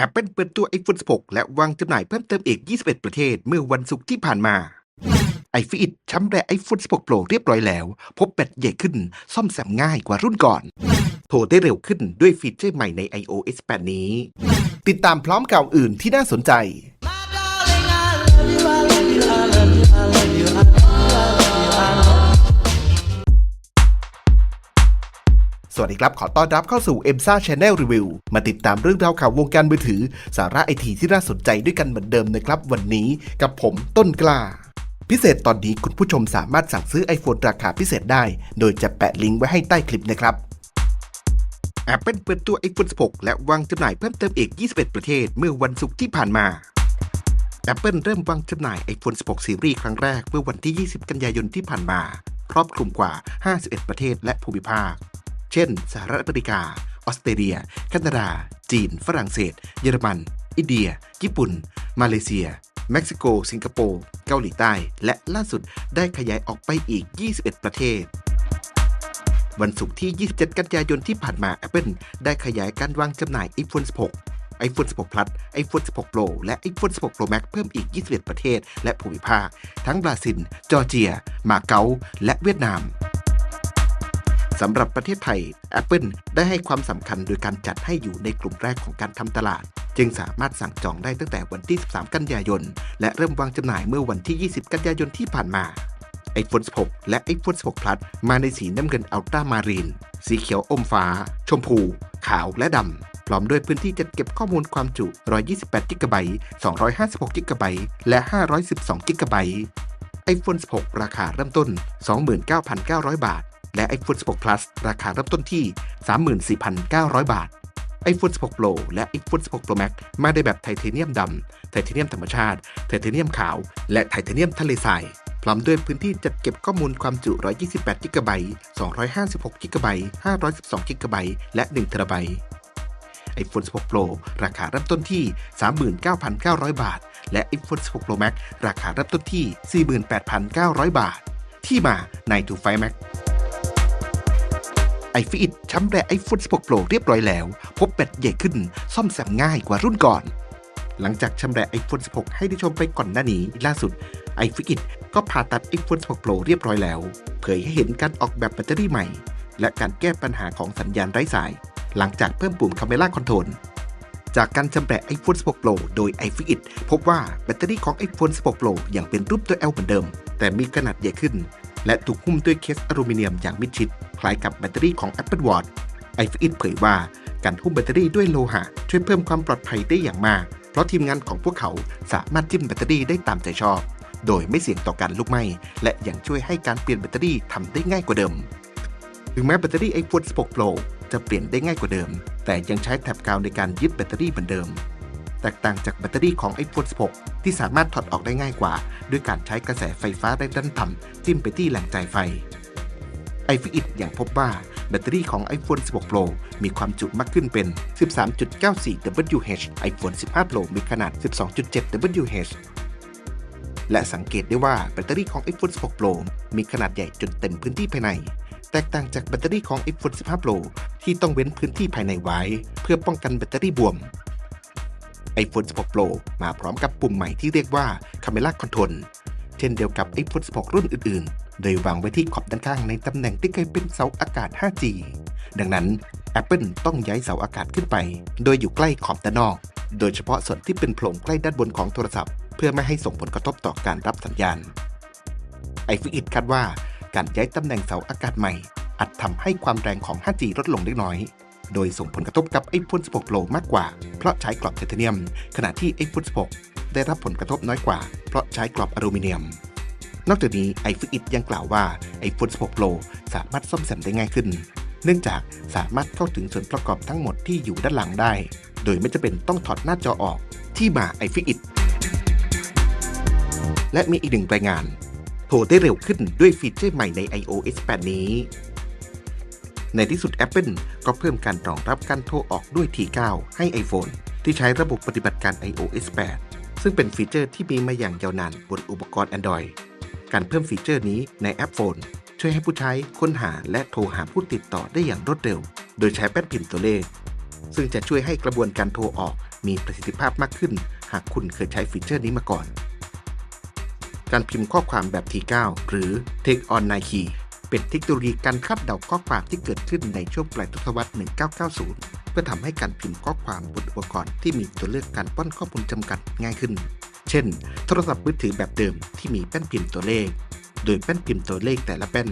Apple เปิดตัว iPhone 16 และวางจำหน่ายเพิ่มเติมอีก 21 ประเทศ เมื่อวันศุกร์ที่ผ่านมาไอฟิตช้ำแร iPhone 16 Pro เรียบร้อยแล้ว พบแบตใหญ่ขึ้น ซ่อมแซมง่ายกว่ารุ่นก่อน โทรได้เร็วขึ้นด้วยฟีเจอร์ใหม่ใน iOS 8 นี้ ติดตามพร้อมข่าวอื่นที่น่าสนใจ ดีครับ ขอต้อนรับเข้าสู่ e m s a Channel Review มาติดตามเรื่องราวข่าววงการมือถือ สาระไอทีที่น่าสนใจด้วยกันเหมือนเดิมนะครับ วันนี้กับผมต้นกล้า พิเศษตอนนี้คุณผู้ชมสามารถสั่งซื้อ iPhone ราคาพิเศษได้ โดยจะแปะลิงก์ไว้ให้ใต้คลิปนะครับ Apple เปิดตัว iPhone 16 และวางจำหน่ายเพิ่มเติมอีก 21 ประเทศ เมื่อวันศุกร์ที่ผ่านมา Apple เริ่มวางจำหน่าย iPhone 16ซีรีส์ครั้งแรกเมื่อวันที่ 20 กันยายนที่ผ่านมา ครอบคลุมกว่า 51 ประเทศและภูมิภาค เช่น สหรัฐอเมริกา ออสเตรเลีย แคนาดา จีน ฝรั่งเศส เยอรมัน อินเดีย ญี่ปุ่น มาเลเซีย เม็กซิโก สิงคโปร์ เกาหลีใต้ และล่าสุดได้ขยายออกไปอีก 21 ประเทศวันศุกร์ที่ 27 กันยายนที่ผ่านมา Apple ได้ขยายการวางจำหน่าย iPhone 16 iPhone 16 Plus iPhone 16 Pro และ iPhone 16 Pro Max เพิ่มอีก 21 ประเทศ และภูมิภาค ทั้งบราซิล จอร์เจีย มาเก๊า และเวียดนาม สำหรับประเทศไทย Apple ได้ให้ความสำคัญโดยการจัดให้อยู่ในกลุ่มแรกของการทำตลาด จึงสามารถสั่งจองได้ตั้งแต่วันที่ 13 กันยายน และเริ่มวางจำหน่ายเมื่อวันที่ 20 กันยายนที่ผ่านมา iPhone 16 และ iPhone 16 Plus มาในสีน้ำเงินอัลตร้ามารีน สีเขียวอมฟ้า ชมพู ขาวและดำ พร้อมด้วยพื้นที่จัดเก็บข้อมูลความจุ 128 g b 256 g b และ 512 g b iPhone 16 ราคาเริ่มต้น 29,900 บาท และ iPhone 16 Plus ราคาเริ่มต้นที่ 34,900 บาท iPhone 16 Pro และ iPhone 16 Pro Max มาในแบบไทเทเนียมดำ ไทเทเนียมธรรมชาติ ไทเทเนียมขาว และไทเทเนียมทะเลทราย พร้อมด้วยพื้นที่จัดเก็บข้อมูลความจุ 128 g b 256 g b 512 g b และ 1 t b iPhone 16 Pro ราคาเริ่มต้นที่ 39,900 บาท และ iPhone 16 Pro Max ราคาเริ่มต้นที่ 48,900 บาท ที่มาใน2 5 Max iFit ช้ำแร iPhone 16 Pro เรียบร้อยแล้ว พบแบตใหญ่ขึ้นซ่อมแซมง่ายกว่ารุ่นก่อน หลังจากชำแหละ iPhone 16 ให้ได้ชมไปก่อนหน้านี้ล่าสุด iFit ก็ผ่าตัด iPhone 16 Pro เรียบร้อยแล้ว เผยให้เห็นการออกแบบแบตเตอรี่ใหม่ และการแก้ปัญหาของสัญญาณไร้สาย หลังจากเพิ่มปุ่ม Camera Control จากการชำแหละ iPhone 16 Pro โดย iFit พบว่าแบตเตอรี่ของ iPhone 16 Pro ยังเป็นรูปตัว L เหมือนเดิม แต่มีขนาดใหญ่ขึ้น และถูกหุ้มด้วยเคสอลูมิเนียมอย่างมิดชิด ล้ายกับแบตเตอรี่ของ Apple Watch iFit เผยว่าการหุ้มแบตเตอรี่ด้วยโลหะ ช่วยเพิ่มความปลอดภัยได้อย่างมาก เพราะทีมงานของพวกเขาสามารถจิ้มแบตเตอรี่ได้ตามใจชอบ โดยไม่เสี่ยงต่อการลุกไหม้และยังช่วยให้การเปลี่ยนแบตเตอรี่ทำได้ง่ายกว่าเดิม ถึงแม้แบตเตอรี่ iPhone 16 Pro จะเปลี่ยนได้ง่ายกว่าเดิม แต่ยังใช้แถบกาวในการยึดแบตเตอรี่เหมือนเดิม แตกต่างจากแบตเตอรี่ของ iPhone 16 ที่สามารถถอดออกได้ง่ายกว่า ด้วยการใช้กระแสไฟฟ้าแรงดันต่ำจิ้มไปที่แหล่งจ่ายไฟ iFit ยังพบว่าแบตเตอรี่ของ iPhone 16 Pro มีความจุมากขึ้นเป็น 13.94 Wh iPhone 15 Pro มีขนาด 12.7 Wh และสังเกตได้ว่าแบตเตอรี่ของ iPhone 16 Pro มีขนาดใหญ่จนเต็มพื้นที่ภายใน แตกต่างจากแบตเตอรี่ของ iPhone 15 Pro ที่ต้องเว้นพื้นที่ภายในไว้ เพื่อป้องกันแบตเตอรี่บวม iPhone 16 Pro มาพร้อมกับปุ่มใหม่ที่เรียกว่า Camera Control เช่นเดียวกับ iPhone 16 รุ่นอื่นๆ โดยวางไว้ที่ขอบด้านข้างในตำแหน่งที่เคยเป็นเสาอากาศ 5G ดังนั้น Apple ต้องย้ายเสาอากาศขึ้นไป โดยอยู่ใกล้ขอบด้านนอก โดยเฉพาะส่วนที่เป็นโพรงใกล้ด้านบนของโทรศัพท์ เพื่อไม่ให้ส่งผลกระทบต่อการรับสัญญาณ iFit คาดว่าการย้ายตำแหน่งเสาอากาศใหม่ อาจทำให้ความแรงของ 5G ลดลงเล็กน้อย โดยส่งผลกระทบกับ iPhone 16 Pro มากกว่า เพราะใช้กรอบไทเทเนียม ขณะที่ iPhone 16 ได้รับผลกระทบน้อยกว่า เพราะใช้กรอบอลูมิเนียม นอกจากนี้ iFit ยังกล่าวว่า iPhone 16 Pro สามารถซ่อมแซมได้ง่ายขึ้น เนื่องจากสามารถเข้าถึงส่วนประกอบทั้งหมดที่อยู่ด้านหลังได้ โดยไม่จำเป็นต้องถอดหน้าจอออกที่มา iFit และมีอีกหนึ่งรายงาน โทรได้เร็วขึ้นด้วยฟีเจอร์ใหม่ใน iOS 8 นี้ ในที่สุด Apple ก็เพิ่มการรองรับการโทรออกด้วย T9 ให้ iPhone ที่ใช้ระบบปฏิบัติการ iOS 8 ซึ่งเป็นฟีเจอร์ที่มีมาอย่างยาวนานบนอุปกรณ์ Android การเพิ่มฟีเจอร์นี้ในแอปโฟน ช่วยให้ผู้ใช้ค้นหาและโทรหาผู้ติดต่อได้อย่างรวดเร็ว โดยใช้แป้นพิมพ์ตัวเลข ซึ่งจะช่วยให้กระบวนการโทรออกมีประสิทธิภาพมากขึ้น หากคุณเคยใช้ฟีเจอร์นี้มาก่อน การพิมพ์ข้อความแบบ T9 หรือ Take on 9 Key เป็นเทคโนโลยีการคาดเดาข้อความที่เกิดขึ้นในช่วงปลายทศวรรษ 1990 เพื่อทำให้การพิมพ์ข้อความบนอุปกรณ์ที่มีตัวเลือกการป้อนข้อมูลจำกัดง่ายขึ้น เช่น โทรศัพท์มือถือแบบเดิมที่มีแป้นพิมพ์ตัวเลข โดยแป้นพิมพ์ตัวเลขแต่ละแป้น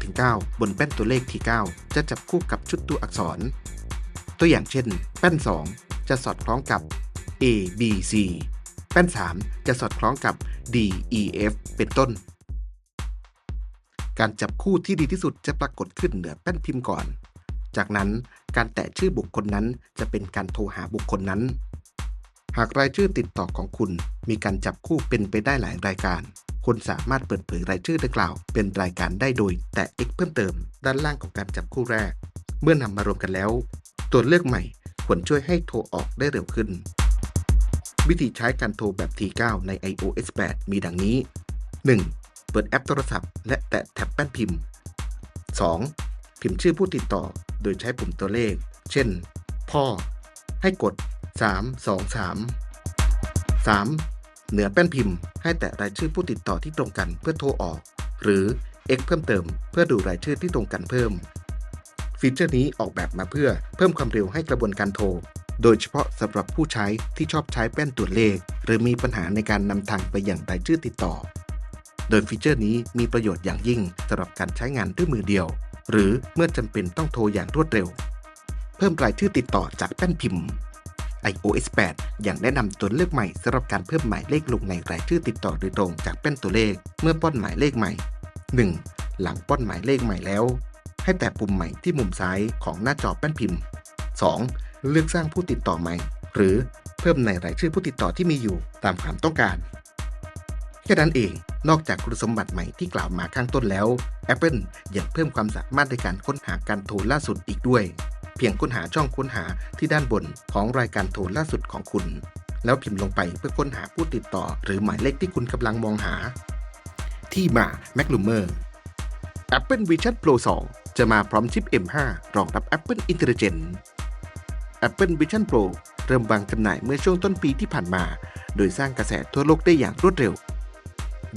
2-9 บนแป้นตัวเลขที่ 9 จะจับคู่กับชุดตัวอักษร ตัวอย่างเช่น แป้น 2 จะสอดคล้องกับ A B C แป้น 3 จะสอดคล้องกับ D E F เป็นต้น การจับคู่ที่ดีที่สุดจะปรากฏขึ้นเหนือแป้นพิมพ์ก่อน จากนั้นการแตะชื่อบุคคลนั้นจะเป็นการโทรหาบุคคลนั้น หากรายชื่อติดต่อของคุณ มีการจับคู่เป็นไปได้หลายรายการ คุณสามารถเปิดเผยรายชื่อดังกล่าว เป็นรายการได้โดย แตะ X เพิ่มเติม ด้านล่างของการจับคู่แรก เมื่อนำมารวมกันแล้ว ตัวเลือกใหม่ควรช่วยให้โทรออกได้เร็วขึ้น วิธีใช้การโทรแบบ T9 ใน iOS 8 มีดังนี้ 1. เปิดแอปโทรศัพท์และแตะแท็บแป้นพิมพ์ 2. พิมพ์ชื่อผู้ติดต่อ โดยใช้ปุ่มตัวเลข เช่น พ่อ ให้กด 3 2 3 3. เหนือแป้นพิมพ์ให้แตะรายชื่อผู้ติดต่อที่ตรงกันเพื่อโทรออก หรือ X เพิ่มเติมเพื่อดูรายชื่อที่ตรงกันเพิ่ม ฟีเจอร์นี้ออกแบบมาเพื่อเพิ่มความเร็วให้กระบวนการโทร โดยเฉพาะสำหรับผู้ใช้ที่ชอบใช้แป้นตัวจเลข หรือมีปัญหาในการนำทางไปอย่างรายชื่อติดต่อ โดยฟีเจอร์นี้มีประโยชน์อย่างยิ่งสำหรับการใช้งานด้วยมือเดียว หรือเมื่อจำเป็นต้องโทรอย่างรวดเร็ว เพิ่มรายชื่อติดต่อจากแป้นพิมพ์ iOS 8 ยังแนะนำตัวเลือกใหม่สำหรับการเพิ่มหมายเลขลงในรายชื่อติดต่อโดยตรงจากแป้นตัวเลข เมื่อป้อนหมายเลขใหม่ 1. หลังป้อนหมายเลขใหม่แล้ว ให้แตะปุ่มใหม่ที่มุมซ้ายของหน้าจอแป้นพิมพ์ 2. เลือกสร้างผู้ติดต่อใหม่ หรือเพิ่มในรายชื่อผู้ติดต่อที่มีอยู่ตามความต้องการแค่นั้นเอง นอกจากคุณสมบัติใหม่ที่กล่าวมาข้างต้นแล้ว Apple ยังเพิ่มความสามารถในการค้นหาการโทรล่าสุดอีกด้วย เพียงค้นหาช่องค้นหาที่ด้านบนของรายการโทรล่าสุดของคุณ แล้วพิมพ์ลงไปเพื่อค้นหาผู้ติดต่อ หรือหมายเลขที่คุณกำลังมองหา ที่มา m a c l u m e r Apple Vision Pro 2 จะมาพร้อมชิป M5 รองรับ Apple Intelligence Apple Vision Pro เริ่มวางจำหน่ายเมื่อช่วงต้นปีที่ผ่านมา โดยสร้างกระแสทั่วโลกได้อย่างรวดเร็ว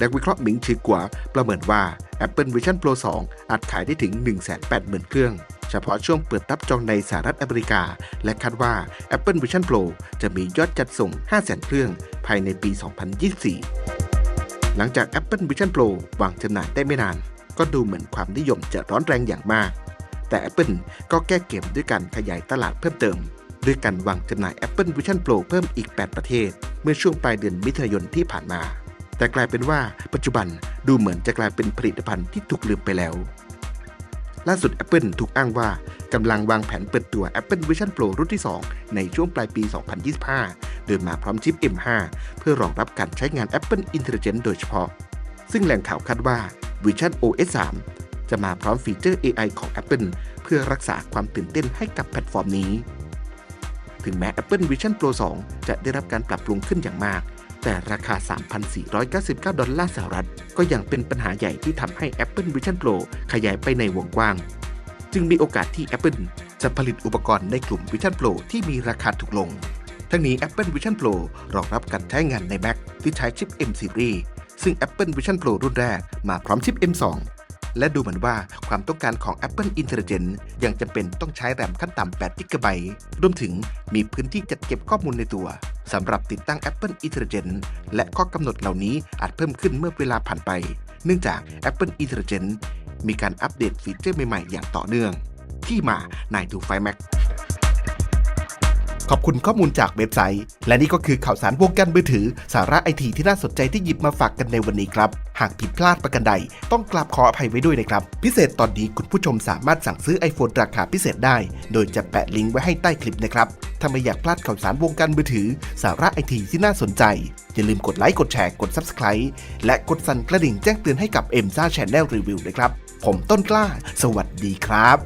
นักวิเคราะห์หมิงชือกว่าประเมินว่า Apple Vision Pro 2 อาจขายได้ถึง 180,000 เครื่อง เฉพาะช่วงเปิดรับจองในสหรัฐอเมริกา และคาดว่า Apple Vision Pro จะมียอดจัดส่ง 500,000 เครื่องภายในปี 2024 หลังจาก Apple Vision Pro วางจำหน่ายได้ไม่นาน ก็ดูเหมือนความนิยมจะร้อนแรงอย่างมาก แต่ Apple ก็แก้เกมด้วยการขยายตลาดเพิ่มเติม ด้วยการวางจำหน่าย Apple Vision Pro เพิ่มอีก 8 ประเทศ เมื่อช่วงปลายเดือนมิถุนายนที่ผ่านมา แต่กลายเป็นว่าปัจจุบันดูเหมือนจะกลายเป็นผลิตภัณฑ์ที่ถูกลืมไปแล้ว ล่าสุด Apple ถูกอ้างว่ากำลังวางแผนเปิดตัว Apple Vision Pro รุ่นที่ 2 ในช่วงปลายปี 2025 โดยมาพร้อมชิป M5 เพื่อรองรับการใช้งาน Apple Intelligence โดยเฉพาะ ซึ่งแหล่งข่าวคาดว่า Vision OS 3 จะมาพร้อมฟีเจอร์ AI ของ Apple เพื่อรักษาความตื่นเต้นให้กับแพลตฟอร์มนี้ ถึงแม้ Apple Vision Pro 2 จะได้รับการปรับปรุงขึ้นอย่างมาก แต่ราคา 3,499 ดอลลาร์สหรัฐ ก็ยังเป็นปัญหาใหญ่ที่ทำให้ Apple Vision Pro ขยายไปในวงกว้าง จึงมีโอกาสที่ Apple จะผลิตอุปกรณ์ในกลุ่ม Vision Pro ที่มีราคาถูกลง ทั้งนี้ Apple Vision Pro รองรับการใช้งานใน Mac ที่ใช้ชิป M Series ซึ่ง Apple Vision Pro รุ่นแรกมาพร้อมชิป M2 และดูเหมือนว่าความต้องการของ Apple Intelligence ยังจำเป็นต้องใช้แรมขั้นต่ำ8 g b รวมถึงมีพื้นที่จัดเก็บข้อมูลในตัวสำหรับติดตั้ง Apple Intelligence และข้อกำหนดเหล่านี้อาจเพิ่มขึ้นเมื่อเวลาผ่านไป เนื่องจาก Apple Intelligence มีการอัปเดตฟีเจอร์ใหม่ๆ อย่างต่อเนื่อง ที่มานายดูไฟแม็ค ขอบคุณข้อมูลจากเว็บไซต์ และนี่ก็คือข่าวสารวงการมือถือ สาระไอทีที่น่าสนใจที่หยิบมาฝากกันในวันนี้ครับ หากผิดพลาดประกันใด ต้องกราบขออภัยไว้ด้วยนะครับ พิเศษตอนนี้คุณผู้ชมสามารถสั่งซื้อ iPhone ราคาพิเศษได้ โดยจะแปะลิงก์ไว้ให้ใต้คลิปนะครับถ้าไม่อยากพลาดข่าวสารวงการมือถือ สาระไอทีที่น่าสนใจ อย่าลืมกดไลค์กดแชร์กด Subscribe และกดสั่นกระดิ่งแจ้งเตือนให้กับ m อ็มซ่าแชนแนลรีวิวนะครับ ผมต้นกล้า สวัสดีครับ